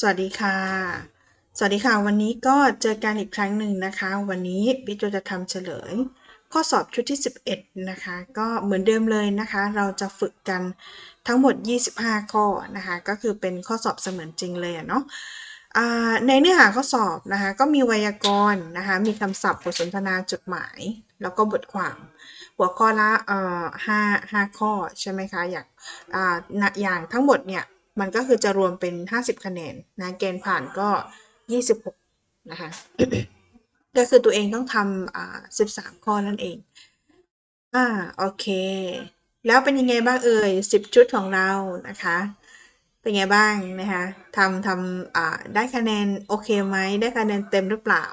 สวัสดีค่ะ สวัสดีค่ะ วันนี้ก็เจอกันอีกครั้งหนึ่งนะคะ วันนี้พี่โจจะทำเฉลย ข้อสอบชุดที่ 11 นะคะ ก็เหมือนเดิมเลยนะคะ เราจะฝึกกันทั้งหมด 25 ข้อนะคะ ก็คือเป็นข้อสอบเสมือนจริงเลยเนาะในเนื้อหาข้อสอบนะคะ ก็มีไวยากรณ์นะคะ มีคำศัพท์บทสนทนาจดหมาย แล้วก็บทความ หัวข้อละห้าห้าข้อใช่ไหมคะ อยางอ่านะอย่างทั้งหมดเนี่ย มันก็คือจะรวมเป็น 50 คะแนนนะเกณฑ์ผ่านก็ 26 นะคะ ก็คือตัวเองต้องทำอ่า13 ข้อนั่นเอง อ่า โอเค แล้วเป็นยังไงบ้างเอ่ย 10 ชุดของเรานะคะ เป็นไงบ้างนะคะทำทำอ่าได้คะแนนโอเคไหม ได้คะแนนเต็มหรือเปล่า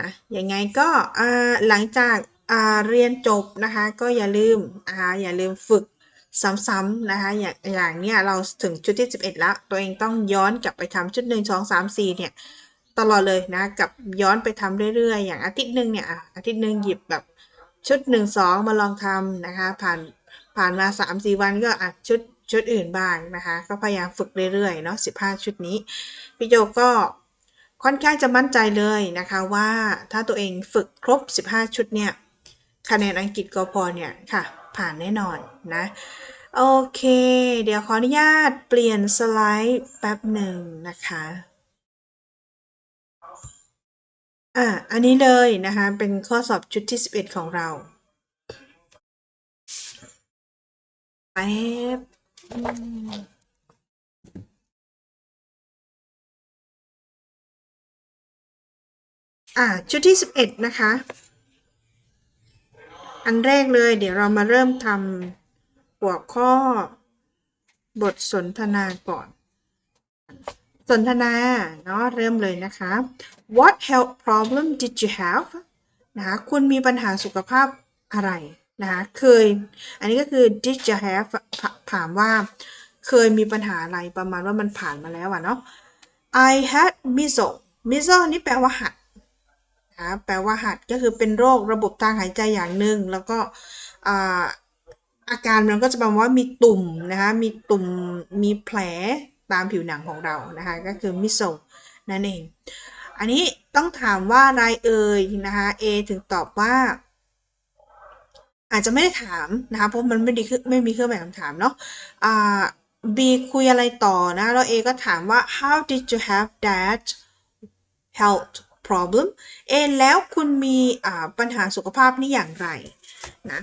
นะ ยังไงก็อ่าหลังจากอ่าเรียนจบนะคะก็อย่าลืมนะคะอย่าลืมฝึก ซ้ำๆนะคะอย่างอย่างเนี้ยเราถึงชุดที่ 11 แล้ว ตัวเองต้องย้อนกลับไปทำชุด 1 2 3 4เนี่ยตลอดเลยนะกับย้อนไปทำเรื่อยๆ อย่างอาทิตย์หนึ่งเนี่ยอาทิตย์หนึ่งหยิบแบบชุด 1 2 มาลองทำนะคะผ่านผ่านมา 3 4 วันก็อะชุดชุดอื่นบ้างนะคะก็พยายามฝึกเรื่อยๆเนาะ15 ชุดนี้พี่โจก็ค่อนข้างจะมั่นใจเลยนะคะว่าถ้าตัวเองฝึกครบ 15 ชุดเนี่ยคะแนนอังกฤษกพอเนี่ยค่ะ ผ่านแน่นอนนะ โอเค เดี๋ยวขออนุญาตเปลี่ยนสไลด์แป๊บหนึ่งนะคะอะอันนี้เลยนะคะ เป็นข้อสอบชุดที่ 11 ของเราแป๊บอะชุดที่ 11 นะคะ อันแรกเลย เดี๋ยวเรามาเริ่มทำหัวข้อ บทสนทนาก่อน สนทนา เนาะเริ่มเลยนะคะ What health problem did you have นะคะคุณมีปัญหาสุขภาพอะไรนะคะเคย อันนี้ก็คือ did you have ถามว่าเคยมีปัญหาอะไรประมาณว่ามันผ่านมาแล้วอะเนาะ I had measles measles นี่แปลว่าหัด นะแปลว่าหัดก็คือเป็นโรคระบบทางหายใจอย่างหนึ่งแล้วก็อาอาการมันก็จะประมาณว่ามีตุ่มนะคะมีตุ่มมีแผลตามผิวหนังของเรานะคะก็คือมิโซนั่นเอง อันนี้ต้องถามว่าอะไรเอ่ยนะคะ A ถึงตอบว่า อาจจะไม่ได้ถามนะคะเพราะมันไม่ดีไม่มีเครื่องหมายคำถามเนาะอ่า B คุยอะไรต่อนะแล้ว A ก็ถามว่า how did you have that health problem เอแล้วคุณมีปัญหาสุขภาพนี่อย่างไรนะ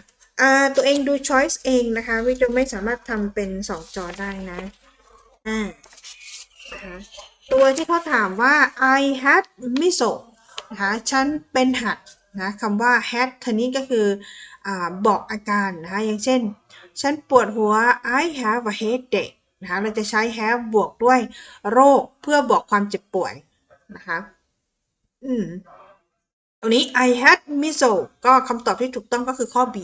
ตัวเองดู choice เองนะคะวิจะไม่สามารถทำเป็นสองจอได้นะอ่านะคะตัวที่เขาถามว่า I had measles นะคะฉันเป็นหัดนะคำว่า had ทีนี้ก็คืออบอกอาการนะคะอย่างเช่น ฉันปวดหัว I have a headache นะคะเราจะใช้ have บวกด้วยโรคเพื่อบอกความเจ็บป่วยนะคะ อืมตรงนี้ I had measles ก็คำตอบที่ถูกต้องก็คือข้อ B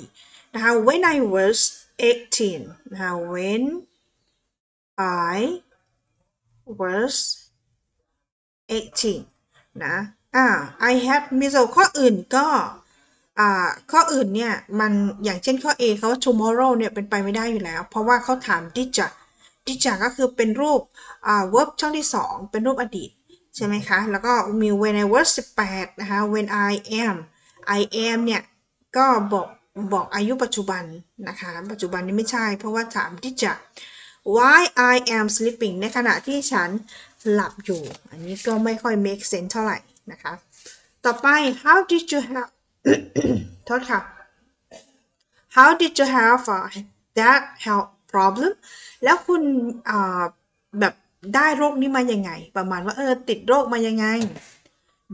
นะคะ when I was 18นะคะ when I was 18นะอ่า I had measles ข้ออื่นก็อ่าข้ออื่นเนี่ยมันอย่างเช่นข้อ A เขา tomorrow เนี่ยเป็นไปไม่ได้อยู่แล้ว เพราะว่าเขาถาม did you did you ก็คือเป็นรูปอ่า verb ช่องที่ 2 เป็นรูปอดีต ใช่ไหมคะ แล้วก็มี when I was 18 นะคะ when I am I am เนี่ย ก็บอกบอกอายุปัจจุบันนะคะ ปัจจุบันนี้ไม่ใช่ เพราะว่าถาม did you why I am sleeping ในขณะที่ฉันหลับอยู่ อันนี้ก็ไม่ค่อย make sense เท่าไหร่นะคะ ต่อไป how did you have โทษค่ะ how did you have that health problem แล้วคุณแบบ ได้โรคนี้มายังไง ประมาณว่าเออติดโรคมายังไง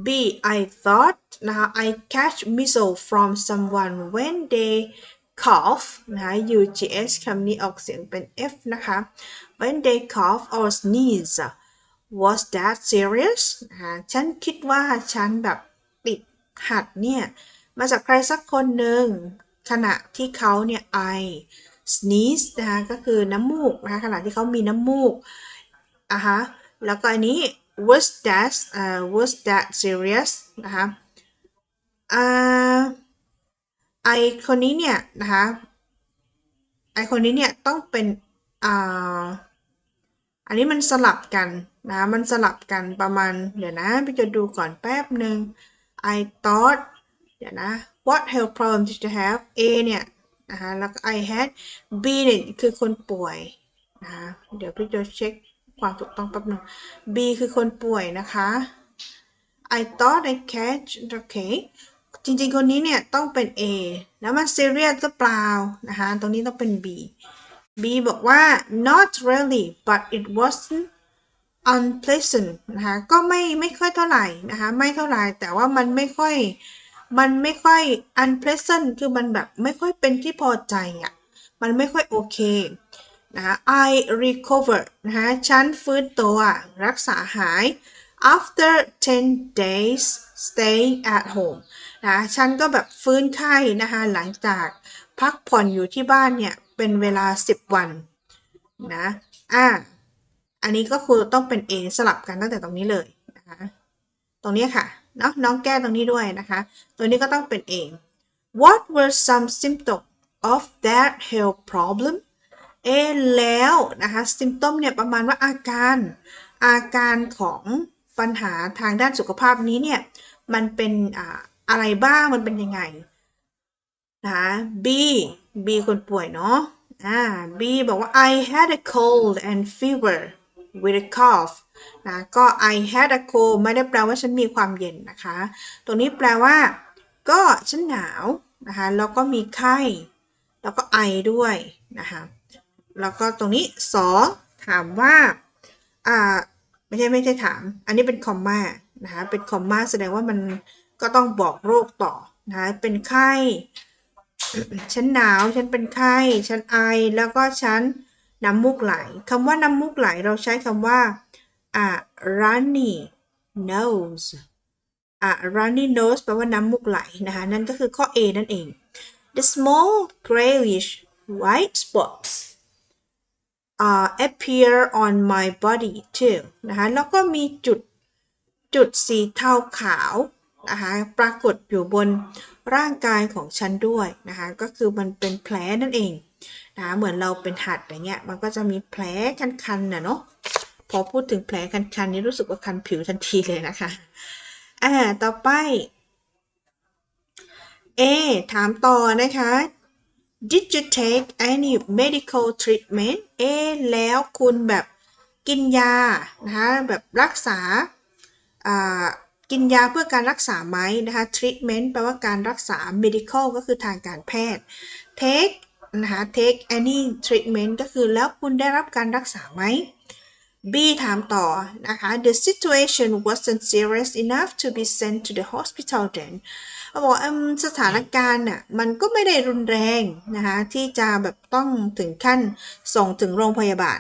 B I thought นะคะ I catch measles from someone when they cough นะคะ UGS คำนี้ออกเสียงเป็น F นะคะ when they cough or sneeze was that serious นะคะฉันคิดว่าฉันแบบติดหัดเนี่ยมาจากใครสักคนหนึ่งขณะที่เขาเนี่ย I sneeze นะคะก็คือน้ำมูกนะคะขณะที่เขามีน้ำมูก อะฮะแล้วก็อันนี้ was that uh, was that serious นะคะอ่าไอคนนี้เนี่ยนะคะไอคนนี้เนี่ยต้องเป็นอ่าอันนี้มันสลับกันนะมันสลับกันประมาณ เดี๋ยวนะพี่จะดูก่อนแป๊บหนึ่ง I thought เดี๋ยวนะ what health problem did you have A เนี่ยนะคะแล้วก็ I had B เนี่ยคือคนป่วยนะคะเดี๋ยวพี่จะเช็ค ความถูกต้องแป๊บหนึง B คือคนป่วยนะคะ I thought I catch โอเคจริงๆ คนนี้เนี่ยต้องเป็น A แล้วมัน serious หรือเปล่านะคะ ตรงนี้ต้องเป็น B B บอกว่า not really but it wasn't unpleasant นะคะ ก็ไม่ไม่ค่อยเท่าไหร่นะคะ ไม่เท่าไหร่ แต่ว่ามันไม่ค่อย มันไม่ค่อย unpleasant คือมันแบบไม่ค่อยเป็นที่พอใจอะ่ะ มันไม่ค่อยโอเค นะคะ I recover นะคะฉันฟื้นตัวรักษาหาย after 10 days staying at home นะฉันก็แบบฟื้นไข้นะคะหลังจากพักผ่อนอยู่ที่บ้านเนี่ย เป็นเวลา 10 วันนะอ่าอันนี้ก็คือต้องเป็น A สลับกันตั้งแต่ตรงนี้เลยนะคะตรงนี้ค่ะเนาะน้องแก้ตรงนี้ด้วยนะคะ ตัวนี้ก็ต้องเป็น A What were some symptoms of that health problem เอะแล้วนะคะ symptom เนี่ยประมาณว่าอาการอาการของปัญหาทางด้านสุขภาพนี้เนี่ย มันเป็นอะไรบ้างมันเป็นยังไงนะคะ B B คนป่วยเนาะอ่า B บอกว่า I had a cold and fever with a cough นะก็ I had a cold ไม่ได้แปลว่าฉันมีความเย็นนะคะ ตรงนี้แปลว่า ก็ฉันหนาวนะคะ แล้วก็มีไข้ แล้วก็ไอด้วยนะคะ แล้วก็ตรงนี้2ถามว่าอ่าไม่ใช่ไม่ใช่ถาม อันนี้เป็นคอมมานะคะเป็นคอมมาแสดงว่ามันก็ต้องบอกโรคต่อนะะเป็นไข้ฉันหนาวฉันเป็นไข้ฉันไอแล้วก็ฉันน้ำมูกไหลคำว่าน้ำมูกไหลเราใช้คำว่าอ่า runny nose อ่า runny nose แปลว่าน้ำมูกไหลนะคะนั่นก็คือข้อ A นั่นเอง the small grayish white spots uh, appear on my body too นะคะแล้วก็มีจุดจุดสีเทาขาวนะคะปรากฏอยู่บนร่างกายของฉันด้วยนะคะก็คือมันเป็นแผลนั่นเองนะะเหมือนเราเป็นหัดอย่างเงี้ยมันก็จะมีแผลคันๆนะเนาะพอพูดถึงแผลคันๆนี่รู้สึกว่าคันผิวทันทีเลยนะคะอ่าต่อไป A ถามต่อนะคะ Did you take any medical treatment เอ๊แล้วคุณแบบกินยา นะคะ แบบรักษา กินยาเพื่อการรักษาไหมนะคะ treatment แปลว่าการรักษา medical ก็คือทางการแพทย์ take นะคะ take any treatment ก็คือแล้วคุณได้รับการรักษาไหม B ถามต่อนะคะ the situation wasn't serious enough to be sent to the hospital then เขาบอกสถานการณ์น่ะมันก็ไม่ได้รุนแรงนะคะที่จะแบบต้องถึงขั้นส่งถึงโรงพยาบาล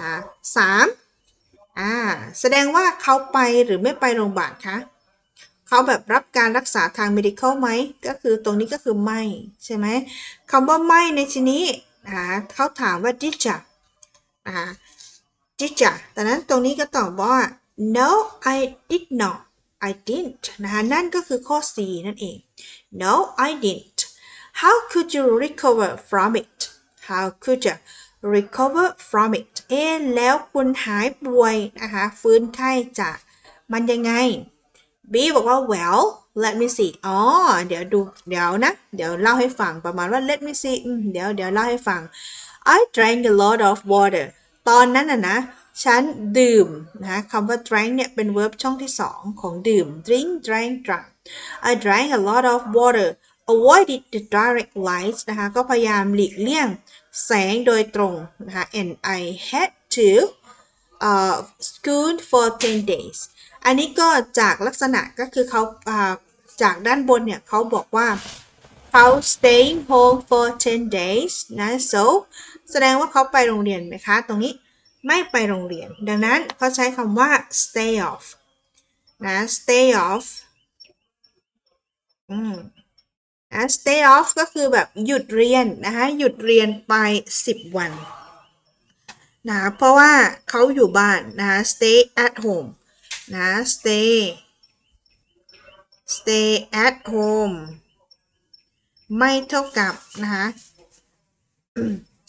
นะสามอ่าแสดงว่าเขาไปหรือไม่ไปโรงพยาบาลคะเขาแบบรับการรักษาทาง medical ไหมก็คือตรงนี้ก็คือไม่ ใช่ไหมคำว่าไม่ในที่นี้นะคะเขาถามว่า did you นะคะ did you แต่นั้นตรงนี้ก็ตอบว่า no I did not I didn't นะคะนั่นก็คือข้อ C นั่นเอง no I didn't how could you recover from it how could you recover from it เอ๊แล้วคุณหายป่วยนะคะฟื้นไข้จากมันยังไง B บอกว่า well let me see อ๋อ เดี๋ยวดู เดี๋ยวนะ เดี๋ยวเล่าให้ฟังประมาณว่า let me see เดี๋ยว เดี๋ยวเล่าให้ฟัง I drank a lot of water ตอนนั้นน่ะนะฉันดื่มนะคำว่า drank เนี่ยเป็น verb ช่องที่ 2 ของดื่ม drink drank drunk I drank a lot of water avoided the direct lights นะคะก็พยายามหลีกเลี่ยงแสงโดยตรงนะคะ and I had to uh, school for 10 days อันนี้ก็จากลักษณะก็คือเขาจากด้านบนเนี่ยเขาบอกว่า เขา staying home for 10 days นะ so แสดงว่าเขาไปโรงเรียนไหมคะ ตรงนี้ไม่ไปโรงเรียน ดังนั้นเขาใช้คำว่า stay off นะ stay off อืมนะ stay off ก็คือแบบหยุดเรียนนะคะหยุดเรียนไป 10 วันนะเพราะว่าเขาอยู่บ้านนะ stay at home นะ stay stay at home ไม่เท่ากับนะคะ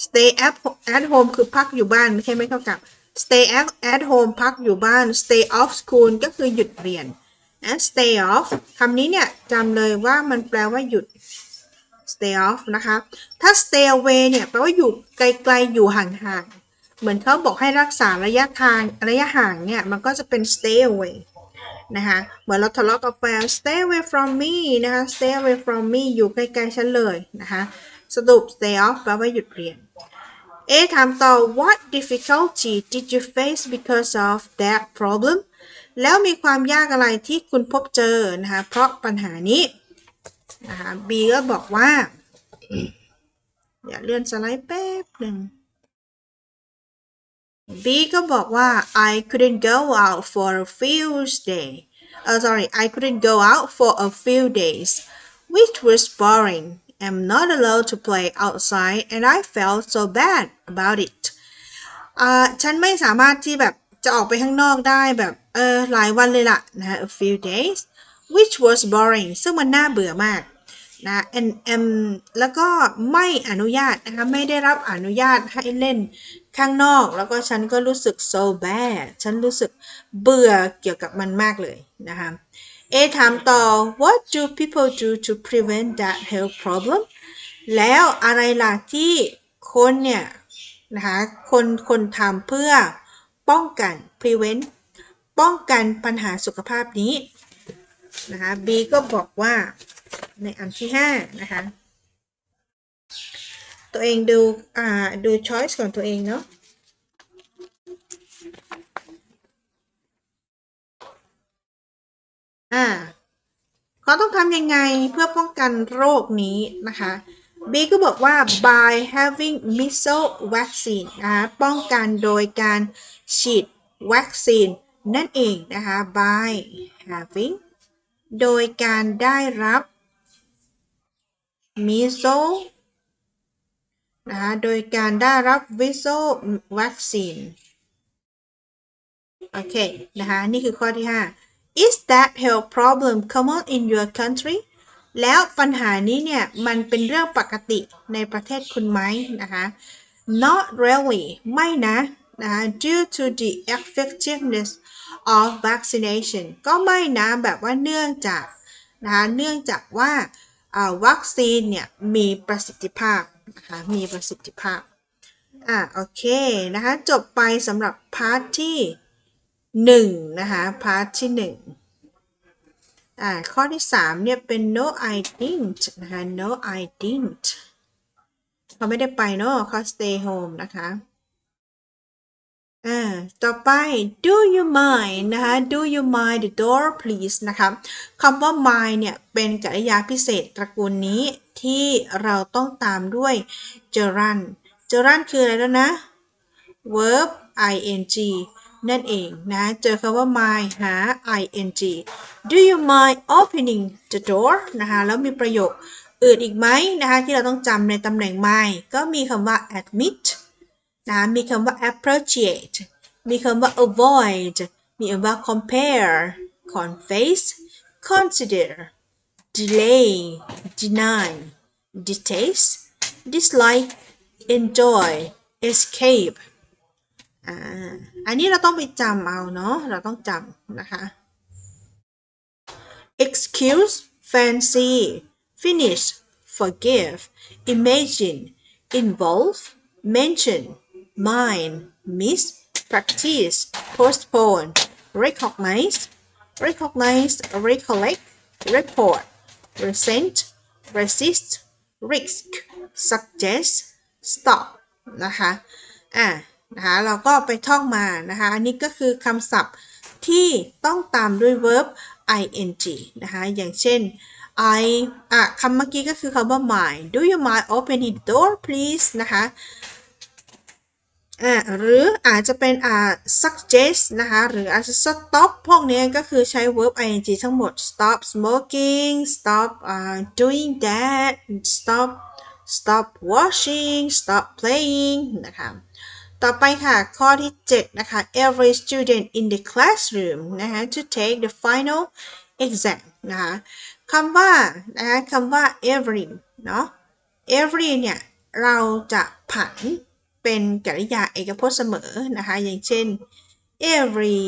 stay at at home คือพักอยู่บ้าน ไม่ใช่ไม่เท่ากับ stay at at home พักอยู่บ้าน stay off school ก็คือหยุดเรียนนะ stay off คำนี้เนี่ยจำเลยว่ามันแปลว่าหยุด stay off นะคะ ถ้า stay away เนี่ยแปลว่าอยู่ไกลๆอยู่ห่างๆ เหมือนเขาบอกให้รักษาระยะทางระยะห่างเนี่ย มันก็จะเป็น stay away นะคะเหมือนเราทะเลาะกับแฟน stay away from me นะคะ stay away from me อยู่ใกล้ๆฉันเลยนะคะสรุป stay off แปลว่าหยุดเรียน เอถามต่อ what difficulty did you face because of that problem แล้วมีความยากอะไรที่คุณพบเจอนะคะเพราะปัญหานี้นะคะ B ก็บอกว่า อย่าเลื่อนสไลด์แป๊บหนึ่ง B ก็บอกว่า I couldn't go out for a few days uh, sorry I couldn't go out for a few days which was boring I'm not allowed to play outside and I felt so bad about it อ่าฉันไม่สามารถที่แบบจะออกไปข้างนอกได้แบบเออหลายวันเลยล่ะนะฮะ a few days which was boring ซึ่งมันน่าเบื่อมาก นะ nm แล้วก็ไม่อนุญาตนะคะ ไม่ได้รับอนุญาตให้เล่นข้างนอก แล้วก็ฉันก็รู้สึก so bad ฉันรู้สึกเบื่อเกี่ยวกับมันมากเลยนะคะเอถามต่อ what do people do to prevent that health problem แล้วอะไรล่ะที่คนเนี่ยนะคะคนคนทำเพื่อป้องกัน prevent ป้องกันปัญหาสุขภาพนี้นะคะ B ก็บอกว่า ในอันที่5นะคะ ตัวเองดูอ่าดู choice ของตัวเองเนาะอ่าเขาต้องทำยังไงเพื่อป้องกันโรคนี้นะคะ B ก็บอกว่า by having measles vaccine นะคะป้องกันโดยการฉีดวัคซีนนั่นเองนะคะ by having โดยการได้รับ measles นะคะโดยการได้รับ measles vaccine โอเคนะคะนี่คือข้อที่ 5 is that health problem common in your country แล้วปัญหานี้เนี่ยมันเป็นเรื่องปกติในประเทศคุณไหมนะคะ not really ไม่นะนะคะ due to the effectiveness of vaccination ก็ไม่นะแบบว่าเนื่องจากนะคะเนื่องจากว่า วัคซีนเนี่ยมีประสิทธิภาพนะคะมีประสิทธิภาพอ่าโอเคนะคะจบไปสำหรับพาร์ทที่หนึ่งนะคะพาร์ทที่หนึ่งอ่าข้อที่สามเนี่ยเป็น no I didn't นะคะ no I didn't เขาไม่ได้ไปเนาะเขา stay home นะคะ อ่าต่อไป do you mind นะคะ do you mind the door please นะคะคำว่า mind เนี่ย เป็นกริยาพิเศษตระกูลนี้ที่เราต้องตามด้วย gerund gerund คืออะไรแล้วนะ verb ing นั่นเองนะ เจอคำว่า mind หา ing do you mind opening the door นะคะ แล้วมีประโยคอื่นอีกไหมนะคะ ที่เราต้องจำในตำแหน่ง mind ก็มีคำว่า admit นะมีคำว่า appreciate มีคำว่า avoid มีคำว่า compare confess consider delay deny detest dislike enjoy escape อ่า อันนี้เราต้องไปจำเอาเนาะ เราต้องจำนะคะ excuse fancy finish forgive imagine involve mention mind miss practice postpone recognize recognize recollect report resent resist risk suggest stop นะคะอ่านะคะเราก็ไปท่องมานะคะอันนี้ก็คือคำศัพท์ที่ต้องตามด้วย verb ing นะคะอย่างเช่น I อะคำเมื่อกี้ก็คือคำว่า mind do you mind opening the door please นะคะ หรืออาจจะเป็นอ่า suggest นะคะ หรืออาจจะ stop พวกนี้ก็คือใช้ verb ing ทั้งหมด stop smoking stop uh, doing that stop stop watching stop playing นะคะ ต่อไปค่ะ ข้อที่ 7 นะคะ every student in the classroom นะคะ to take the final exam นะคะคำว่านะคะคำว่า every เนาะ every เนี่ย เราจะผัน เป็นกริยาเอกพจน์เสมอนะคะ อย่างเช่น every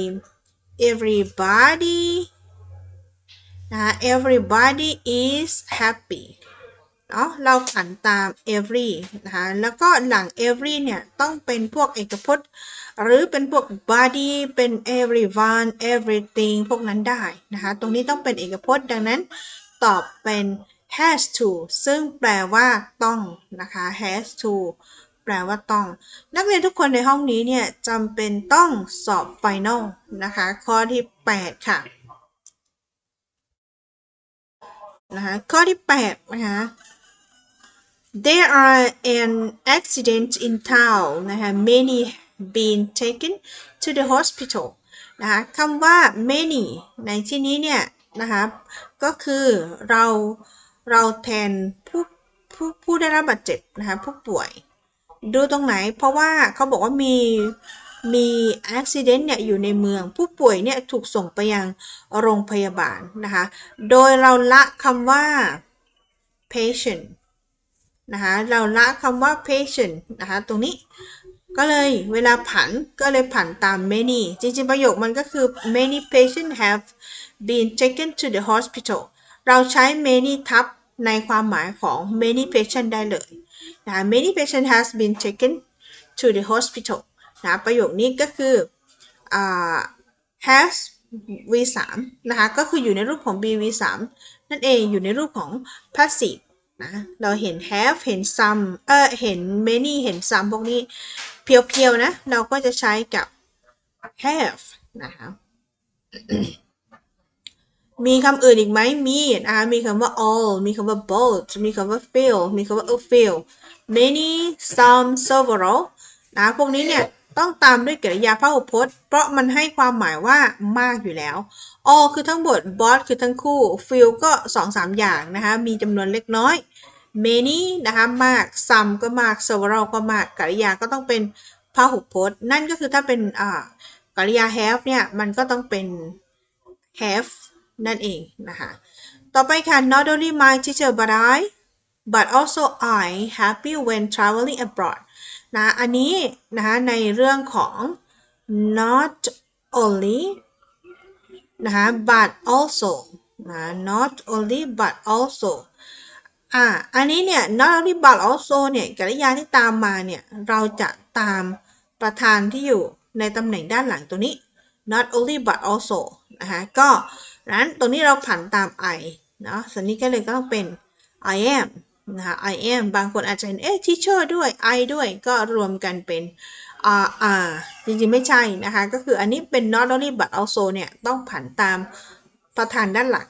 everybody นะคะ everybody is happy เนาะเราผันตาม every นะคะ แล้วก็หลัง every เนี่ย ต้องเป็นพวกเอกพจน์ หรือเป็นพวก body เป็น everyone everything พวกนั้นได้นะคะ ตรงนี้ต้องเป็นเอกพจน์ ดังนั้นตอบเป็น has to ซึ่งแปลว่าต้องนะคะ has to แปลว่าต้อง นักเรียนทุกคนในห้องนี้เนี่ยจำเป็นต้องสอบ final นะคะ ข้อที่ 8 ค่ะนะคะข้อที่ 8 นะคะ There are an accident in town นะคะ many been taken to the hospital นะคะคำว่า many ในที่นี้เนี่ยนะคะก็คือเราเราแทนผู้ผู้ผู้ได้รับบาดเจ็บนะคะผู้ป่วย ดูตรงไหน เพราะว่าเขาบอกว่ามีมี accident เนี่ยอยู่ในเมืองผู้ป่วยเนี่ยถูกส่งไปยังโรงพยาบาลนะคะ โดยเราละคำว่า patient นะคะเราละคำว่า patient นะคะตรงนี้ก็เลยเวลาผันก็เลยผันตาม many จริงๆ ประโยคมันก็คือ many patients have been taken to the hospital เราใช้ many ทับในความหมายของ many patient ได้เลย นะ many patient has been taken to the hospital นะประโยคนี้ก็คืออ has v3 นะคะก็คืออยู่ในรูปของ bv3 นั่นเองอยู่ในรูปของ passive นะเราเห็น have เห็น some เออเห็น many เห็น some พวกนี้เพียวๆนะ เราก็จะใช้กับ have นะคะ มีคำอื่นอีกไหมมีนะคะมีคำว่า all มีคำว่า both มีคำว่า few มีคำว่า a few many some several นะพวกนี้เนี่ยต้องตามด้วยกริยาพหูพจน์ เพราะมันให้ความหมายว่ามากอยู่แล้ว all คือทั้งหมด both คือทั้งคู่ few ก็ 2-3 อย่างนะคะ มีจำนวนเล็กน้อย many นะคะมาก some ก็มาก several ก็มากกริยาก็ต้องเป็นพหูพจน์ นั่นก็คือถ้าเป็นอ่ากริยา have เนี่ย มันก็ต้องเป็น have นั่นเองนะคะต่อไปค่ะ not only my teacher but I but also I happy when traveling abroad นะอันนี้นะคะในเรื่องของ not only นะคะ but also นะ not only but also อ่าอันนี้เนี่ย not only but also เนี่ยกริยาที่ตามมาเนี่ย เราจะตามประธานที่อยู่ในตำแหน่งด้านหลังตัวนี้ not only but also นะคะก็ นั้นตรงนี้เราผันตาม I เนาะส่วนนี้ก็เลยก็ต้องเป็น I am นะคะ I am บางคนอาจจะเห็น เอ๊ะ teacher ด้วย I ด้วยก็รวมกันเป็น R R จริงๆ ไม่ใช่นะคะ ก็คืออันนี้เป็น not only but also เนี่ย ต้องผันตามประธานด้านหลัง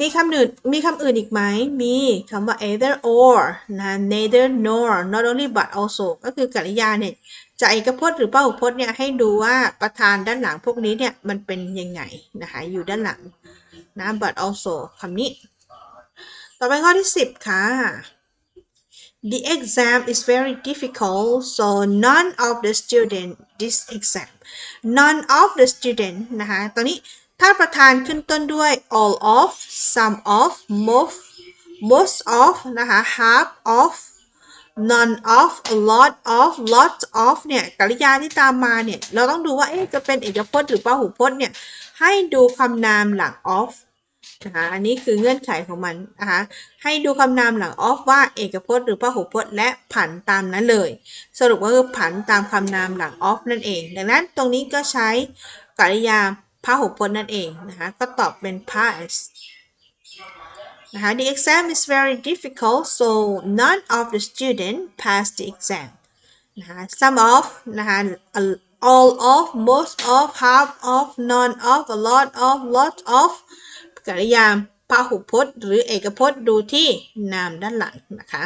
มีคำอื่น มีคำอื่นอีกไหม มีคำว่า either or นะ neither nor not only but also ก็คือกริยาเนี่ย จะเอกพจน์หรือพหูพจน์เนี่ยให้ดูว่าประธานด้านหลังพวกนี้เนี่ยมันเป็นยังไงนะคะอยู่ด้านหลังนะ but also คำนี้ ต่อไปข้อที่ 10 ค่ะ The exam is very difficult so none of the student this exam none of the student นะคะตอนนี้ถ้าประธานขึ้นต้นด้วย all of some of most most of นะคะ half of none of a lot of lots of เนี่ยกริยาที่ตามมาเนี่ย เราต้องดูว่า เอ๊ะ จะเป็นเอกพจน์หรือพหูพจน์เนี่ย ให้ดูคำนามหลัง of นะคะอันนี้คือเงื่อนไขของมันนะคะให้ดูคำนามหลัง of ว่าเอกพจน์หรือพหูพจน์และผันตามนั้นเลย สรุปก็คือผันตามคำนามหลัง of นั่นเอง ดังนั้นตรงนี้ก็ใช้กริยาพหูพจน์นั่นเองนะคะก็ตอบเป็น past นะคะ the exam is very difficult so none of the student passed the exam นะคะ some of นะคะ all of most of half of none of a lot of lot of กริยาพหูพจน์ หรือเอกพจน์ดูที่นามด้านหลังนะคะ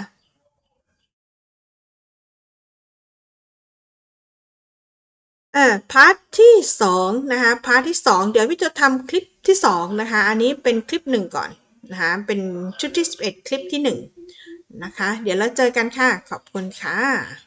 อ่าพาร์ทที่สองนะคะพาร์ทที่สองเดี๋ยวพี่จะทำคลิปที่สองนะคะ อันนี้เป็นคลิปหนึ่งก่อน นะคะเป็นชุดที่ 11 คลิปที่หนึ่งนะคะ เดี๋ยวเราเจอกันค่ะ ขอบคุณค่ะ